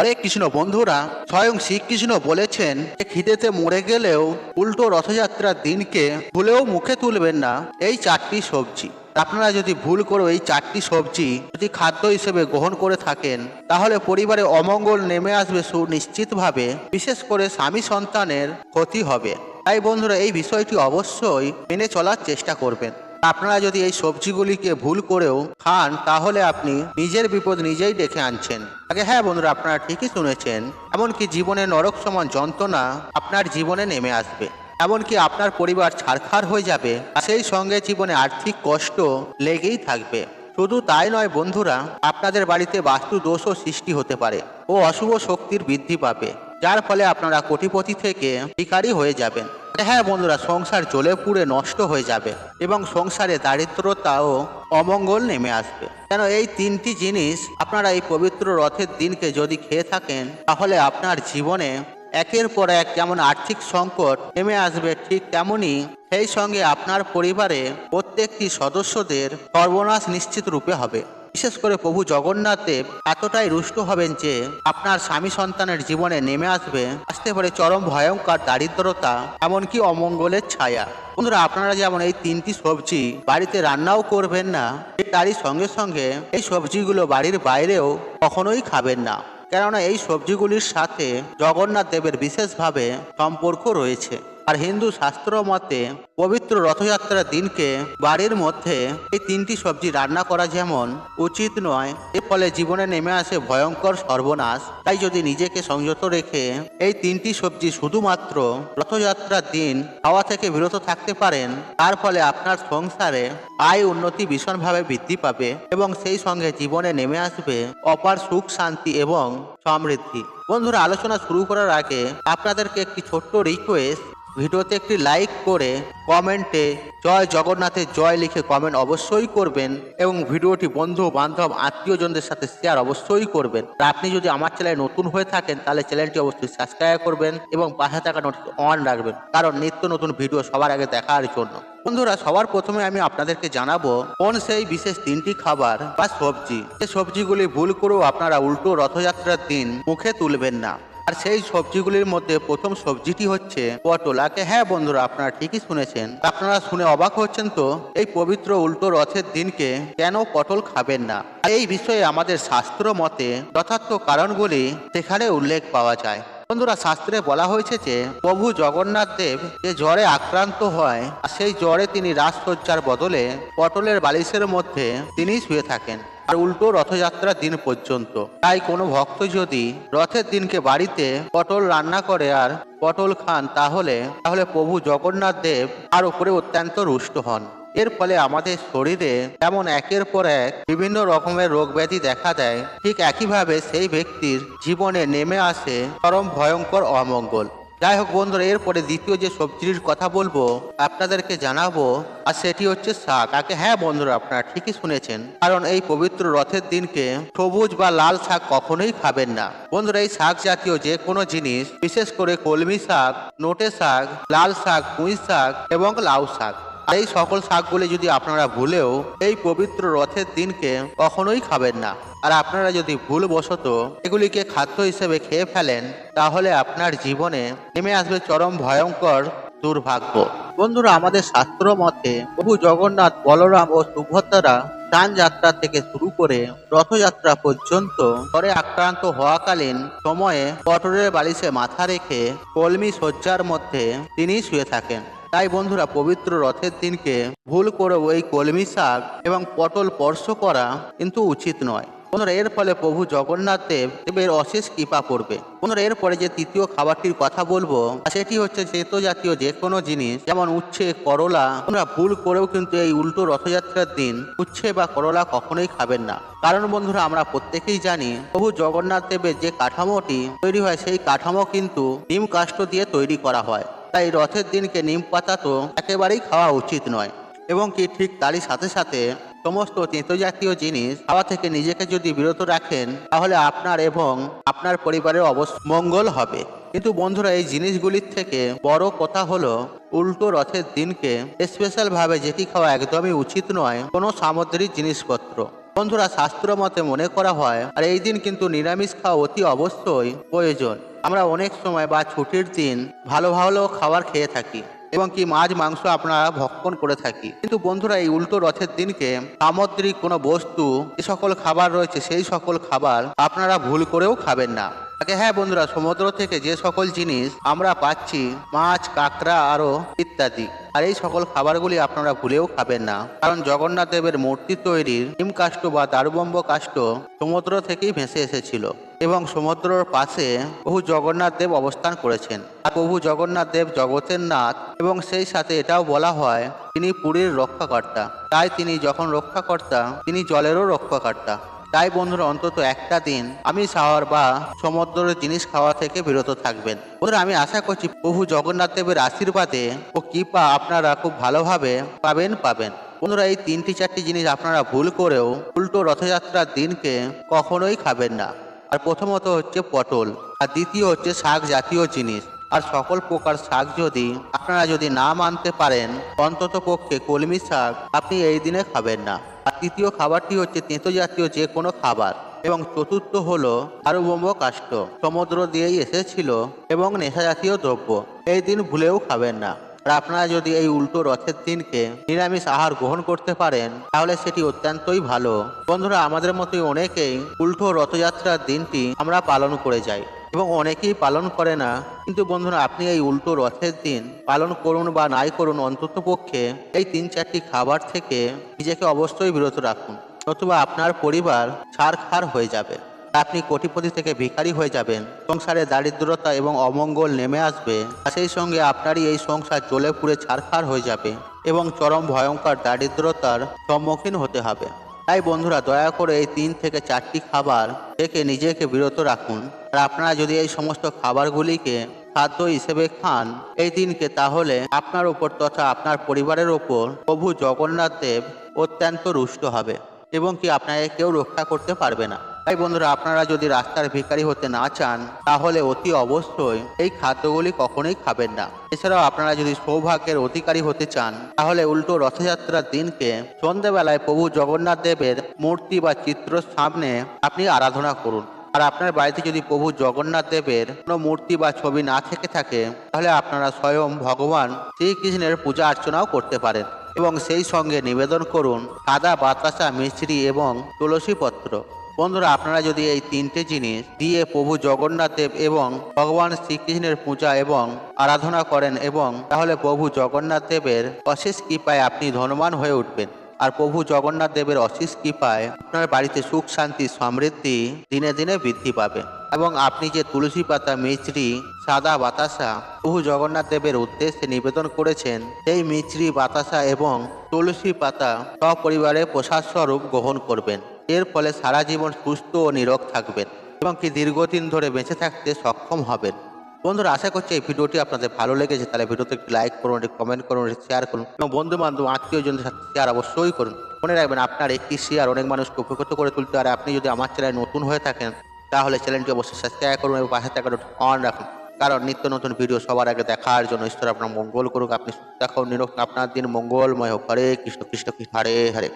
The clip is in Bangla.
হরে কৃষ্ণ, বন্ধুরা, স্বয়ং শ্রীকৃষ্ণ বলেছেন যে খিদেতে মরে গেলেও উল্টো রথযাত্রার দিনকে ভুলেও মুখে তুলবেন না এই চারটি সবজি। আপনারা যদি ভুল করে এই চারটি সবজি যদি খাদ্য হিসেবে গ্রহণ করে থাকেন, তাহলে পরিবারে অমঙ্গল নেমে আসবে সুনিশ্চিতভাবে, বিশেষ করে স্বামী সন্তানের ক্ষতি হবে। তাই বন্ধুরা, এই বিষয়টি অবশ্যই মেনে চলার চেষ্টা করবেন। আপনারা যদি এই সবজিগুলিকে ভুল করেও খান, তাহলে আপনি নিজের বিপদ নিজেই ডেকে আনছেন। আগে হ্যাঁ বন্ধুরা, আপনারা ঠিকই শুনেছেন, এমনকি জীবনে নরক সমান যন্ত্রণা আপনার জীবনে নেমে আসবে। এমনকি আপনার পরিবার ছাড়খাড় হয়ে যাবে সেই সঙ্গে জীবনে আর্থিক কষ্ট লেগেই থাকবে। শুধু তাই নয় বন্ধুরা, আপনাদের বাড়িতে বাস্তু দোষও সৃষ্টি হতে পারে ও অশুভ শক্তির বৃদ্ধি পাবে, যার ফলে আপনারা কোটিপতি থেকে ভিখারি হয়ে যাবেন। হ্যাঁ বন্ধুরা, সংসার জ্বলে পুড়ে নষ্ট হয়ে যাবে এবং সংসারে দারিদ্রতা ও অমঙ্গল নেমে আসবে। কেন এই তিনটি জিনিস আপনারা এই পবিত্র রথের দিনকে যদি খেয়ে থাকেন, তাহলে আপনার জীবনে একের পর এক যেমন আর্থিক সংকট নেমে আসবে ঠিক তেমনি সেই সঙ্গে আপনার পরিবারে প্রত্যেকটি সদস্যদের সর্বনাশ নিশ্চিত রূপে হবে। বিশেষ করে প্রভু জগন্নাথ দেব এতটাই রুষ্ট হবেন যে আপনার স্বামী সন্তানের জীবনে নেমে আসবে, আসতে পারে চরম ভয়ঙ্কর দারিদ্রতা, এমনকি অমঙ্গলের ছায়া। বন্ধুরা, আপনারা যেমন এই তিনটি সবজি বাড়িতে রান্নাও করবেন না তারই সঙ্গে সঙ্গে এই সবজিগুলো বাড়ির বাইরেও কখনোই খাবেন না। কেননা এই সবজিগুলির সাথে জগন্নাথ দেবের বিশেষভাবে সম্পর্ক রয়েছে। আর হিন্দু শাস্ত্র মতে পবিত্র রথযাত্রার দিনকে বাড়ির মধ্যে এই তিনটি সবজি রান্না করা যেমন উচিত নয়, এর ফলে জীবনে নেমে আসে ভয়ঙ্কর সর্বনাশ। তাই যদি নিজেকে সংযত রেখে এই তিনটি সবজি শুধুমাত্র রথযাত্রার দিন খাওয়া থেকে বিরত থাকতে পারেন, তার ফলে আপনার সংসারে আয় উন্নতি ভীষণভাবে বৃদ্ধি পাবে এবং সেই সঙ্গে জীবনে নেমে আসবে অপার সুখ, শান্তি এবং সমৃদ্ধি। বন্ধুরা, আলোচনা শুরু করার আগে আপনাদেরকে একটি ছোট্ট রিকোয়েস্ট ভিডিওতে একটি লাইক করে কমেন্টে জয় জগন্নাথের জয় লিখে কমেন্ট অবশ্যই করবেন এবং ভিডিওটি বন্ধু, বান্ধব, আত্মীয়জনদের সাথে শেয়ার অবশ্যই করবেন। আর আপনি যদি আমার চ্যানেলে নতুন হয়ে থাকেন, তাহলে চ্যানেলটি অবশ্যই সাবস্ক্রাইব করবেন এবং পাশে থাকা নোটিস অন রাখবেন। কারণ নিত্য নতুন ভিডিও সবার আগে দেখার জন্য। বন্ধুরা, সবার প্রথমে আমি আপনাদেরকে জানাব, কোন সেই বিশেষ তিনটি খাবার বা সবজি? যে সবজিগুলি ভুল করেও আপনারা উল্টো রথযাত্রার দিন মুখে তুলবেন না। আর সেই সবজিগুলির মধ্যে প্রথম সবজিটি হচ্ছে পটল। আগে হ্যাঁ বন্ধুরা, আপনারা ঠিকই শুনেছেন। আপনারা শুনে অবাক হচ্ছেন তো, এই পবিত্র উল্টো রথের দিনকে কেন পটল খাবেন না? এই বিষয়ে আমাদের শাস্ত্র মতে যথার্থ কারণগুলি সেখানে উল্লেখ পাওয়া যায়। বন্ধুরা, শাস্ত্রে বলা হয়েছে যে, প্রভু জগন্নাথ দেব যে জ্বরে আক্রান্ত হয় সেই জ্বরে তিনি রাজসজ্জার বদলে পটলের বালিশের মধ্যে তিনি শুয়ে থাকেন। আর উল্টো রথযাত্রার দিন পর্যন্ত। তাই কোনো ভক্ত যদি রথের দিনকে বাড়িতে পটল রান্না করে আর পটল খান তাহলে তাহলে প্রভু জগন্নাথ দেব আর উপরে অত্যন্ত রুষ্ট হন। এর ফলে আমাদের শরীরে যেমন একের পর এক বিভিন্ন রকমের রোগ ব্যাধি দেখা দেয়, ঠিক একইভাবে সেই ব্যক্তির জীবনে নেমে আসে চরম ভয়ঙ্কর অমঙ্গল। যাই হোক বন্ধুরা, এরপরে দ্বিতীয় যে সবজির কথা বলব, আপনাদেরকে জানাব, আর সেটি হচ্ছে শাক। আগে হ্যাঁ বন্ধুরা, আপনারা ঠিকই শুনেছেন। কারণ এই পবিত্র রথের দিনকে সবুজ বা লাল শাক কখনোই খাবেন না। বন্ধুরা, এই শাক জাতীয় যে কোনো জিনিস, বিশেষ করে কলমি শাক, নোটে শাক, লাল শাক, পুঁই শাক এবং লাউ শাক। আর এই সকল শাকগুলি যদি আপনারা ভুলেও এই পবিত্র রথের দিনকে কখনোই খাবেন না। আর আপনারা যদি ভুলবশত এগুলিকে খাদ্য হিসেবে খেয়ে ফেলেন, তাহলে আপনার জীবনে নেমে আসবে চরম ভয়ঙ্কর দুর্ভাগ্য। বন্ধুরা, আমাদের শাস্ত্র মতে প্রভু জগন্নাথ বলরাম ও সুভদ্রা স্নান যাত্রা থেকে শুরু করে রথযাত্রা পর্যন্ত জ্বরে আক্রান্ত হওয়াকালীন সময়ে পটরের বালিশে মাথা রেখে কলমি শয্যার মধ্যে তিনি শুয়ে থাকেন। তাই বন্ধুরা পবিত্র রথের দিনকে ভুল করে ওই কলমি শাক এবং পটল স্পর্শ করা কিন্তু উচিত নয়। বন্ধুরা এর ফলে প্রভু জগন্নাথ দেব দেবের অশেষ কৃপা করবে। বন্ধুরা এরপরে যে তৃতীয় খাবারটির কথা বলব সেটি হচ্ছে চেতো জাতীয় যে কোনো জিনিস, যেমন উচ্ছে, করলা তোমরা ভুল করেও কিন্তু এই উল্টো রথযাত্রার দিন উচ্ছে বা করলা কখনোই খাবেন না। কারণ বন্ধুরা, আমরা প্রত্যেকেই জানি প্রভু জগন্নাথ দেবের যে কাঠামোটি তৈরি হয়, সেই কাঠামো কিন্তু নিম কাষ্ঠ দিয়ে তৈরি করা হয়। তাই রথের দিনকে নিম পাতা তো একেবারেই খাওয়া উচিত নয়। এবং কি ঠিক তারই সাথে সাথে সমস্ত তেঁতো জাতীয় জিনিস খাওয়া থেকে নিজেকে যদি বিরত রাখেন, তাহলে আপনার এবং আপনার পরিবারের অবশ্য মঙ্গল হবে। কিন্তু বন্ধুরা, এই জিনিসগুলির থেকে বড় কথা হলো, উল্টো রথের দিনকে স্পেশালভাবে যেটি খাওয়া একদমই উচিত নয়, কোনো সামুদ্রিক জিনিসপত্র। বন্ধুরা, শাস্ত্র মতে মনে করা হয়, আর এই দিন কিন্তু নিরামিষ খাওয়া অতি অবশ্যই প্রয়োজন। আমরা অনেক সময় বা ছুটির দিন ভালো ভালো খাবার খেয়ে থাকি এবং কি মাছ, মাংস আপনারা ভক্ষণ করে থাকি। কিন্তু বন্ধুরা, এই উল্টো রথের দিনকে সামুদ্রিক কোনো বস্তু, যে সকল খাবার রয়েছে সেই সকল খাবার আপনারা ভুল করেও খাবেন না। আগে হ্যাঁ বন্ধুরা, সমুদ্র থেকে যে সকল জিনিস আমরা পাচ্ছি, মাছ, কাঁকড়া আরও ইত্যাদি। আর এই সকল খাবারগুলি আপনারা ভুলেও খাবেন না। কারণ জগন্নাথ দেবের মূর্তি তৈরির হিম কাষ্ট বা দারুবম্ব কাষ্ট সমুদ্র থেকেই ভেসে এসেছিল এবং সমুদ্রের পাশে বহু জগন্নাথ দেব অবস্থান করেছেন। আর প্রভু জগন্নাথ দেব জগতের নাথ এবং সেই সাথে এটাও বলা হয়, তিনি পুরীর রক্ষাকর্তা। তাই তিনি যখন রক্ষাকর্তা, তিনি জলেরও রক্ষাকর্তা। তাই বন্ধুরা, অন্তত একটা দিন আমি খাওয়ার বা সমুদ্রের জিনিস খাওয়া থেকে বিরত থাকবেন। বন্ধুরা, আমি আশা করছি প্রভু জগন্নাথ দেবের আশীর্বাদে ও কৃপা আপনারা খুব ভালোভাবে পাবেন পাবেন। বন্ধুরা, এই তিনটি চারটি জিনিস আপনারা ভুল করেও উল্টো রথযাত্রার দিনকে কখনোই খাবেন না। আর প্রথমত হচ্ছে পটল, আর দ্বিতীয় হচ্ছে শাক জাতীয় জিনিস। আর সকল প্রকার শাক যদি আপনারা যদি না মানতে পারেন অন্তত পক্ষে কলমি শাক আপনি এই দিনে খাবেন না। তৃতীয় খাবারটি হচ্ছে তেঁতো জাতীয় যে কোনো খাবার। এবং চতুর্থ হল আরুবম্ব কাষ্ট। সমুদ্র দিয়েই এসেছিল এবং নেশা জাতীয় দ্রব্য। এই দিন ভুলেও খাবেন না। আর আপনারা যদি এই উল্টো রথের দিনকে নিরামিষ আহার গ্রহণ করতে পারেন, তাহলে সেটি অত্যন্তই ভালো। বন্ধুরা, আমাদের মতোই অনেকেই উল্টো রথযাত্রার দিনটি আমরা পালন করে যাই। এবং অনেকেই পালন করে না। কিন্তু বন্ধুরা, আপনি এই উল্টো রথের দিন পালন করুন বা নাই করুন অন্তত পক্ষে এই তিন চারটি খাবার থেকে নিজেকে অবশ্যই বিরত রাখুন। নতুবা আপনার পরিবার ছাড়খার হয়ে যাবে। আপনি কোটিপতি থেকে ভিখারি হয়ে যাবেন। সংসারে দারিদ্রতা এবং অমঙ্গল নেমে আসবে। সেই সঙ্গে আপনারই এই সংসার জ্বলে পুড়ে ছারখার হয়ে যাবে এবং চরম ভয়ঙ্কর দারিদ্রতার সম্মুখীন হতে হবে। তাই বন্ধুরা দয়া করে এই তিন থেকে চারটি খাবার থেকে নিজেকে বিরত রাখুন। আর আপনারা যদি এই সমস্ত খাবারগুলিকে খাদ্য হিসেবে খান এই দিনকে, তাহলে আপনার উপর তথা আপনার পরিবারের ওপর প্রভু জগন্নাথ দেব অত্যন্ত রুষ্ট হবে এবং কি আপনাকে কেউ রক্ষা করতে পারবে না। তাই বন্ধুরা, আপনারা যদি রাস্তার ভিখারি হতে না চান, তাহলে অতি অবশ্যই এই খাদ্যগুলি কখনোই খাবেন না। এছাড়াও আপনারা যদি সৌভাগ্যের অধিকারী হতে চান, তাহলে উল্টো রথযাত্রার দিনকে সন্ধেবেলায় প্রভু জগন্নাথ দেবের মূর্তি বা চিত্র সামনে আপনি আরাধনা করুন। আর আপনার বাড়িতে যদি প্রভু জগন্নাথ দেবের কোনো মূর্তি বা ছবি না থেকে থাকে, তাহলে আপনারা স্বয়ং ভগবান শ্রীকৃষ্ণের পূজা অর্চনাও করতে পারেন। এবং সেই সঙ্গে নিবেদন করুন সাদা বাতাসা মিশ্রি এবং তুলসী পত্র বন্ধুরা, আপনারা যদি এই তিনটে জিনিস দিয়ে প্রভু জগন্নাথ দেব এবং ভগবান শ্রীকৃষ্ণের পূজা এবং আরাধনা করেন এবং তাহলে প্রভু জগন্নাথ দেবের অশেষ কৃপায় আপনি ধনবান হয়ে উঠবেন। আর প্রভু জগন্নাথ দেবের অশেষ কৃপায় আপনার বাড়িতে সুখ, শান্তি, সমৃদ্ধি দিনে দিনে বৃদ্ধি পাবে। এবং আপনি যে তুলসী পাতা, মিছরি, সাদা বাতাসা প্রভু জগন্নাথ দেবের উদ্দেশ্যে নিবেদন করেছেন, সেই মিছরি বাতাসা এবং তুলসী পাতা সপরিবারে প্রসাদ স্বরূপ গ্রহণ করবেন। এর ফলে সারা জীবন সুস্থ ও নিরোগ থাকবেন এবং কি দীর্ঘদিন ধরে বেঁচে থাকতে সক্ষম হবেন। বন্ধুরা, আশা করছি এই ভিডিওটি আপনাদের ভালো লেগেছে। তাহলে ভিডিওতে একটি লাইক করুন, একটি কমেন্ট করুন, একটি শেয়ার করুন এবং বন্ধু বান্ধব আত্মীয়জনদের সাথে শেয়ার অবশ্যই করুন। মনে রাখবেন, আপনার একটি শেয়ার অনেক মানুষকে উপকৃত করে তুলতে আর আপনি যদি আমার চ্যানেল নতুন হয়ে থাকেন, তাহলে চ্যানেলটি অবশ্যই সাবস্ক্রাইব করুন এবং পাশে থাকা অন রাখুন। কারণ নিত্য নতুন ভিডিও সবার আগে দেখার জন্য ঈশ্বর আপনার মঙ্গল করুক, আপনি থাকুন, নিরোগ আপনার দিন মঙ্গলময় হোক। হরে কৃষ্ণ কৃষ্ণ, হরে হরে।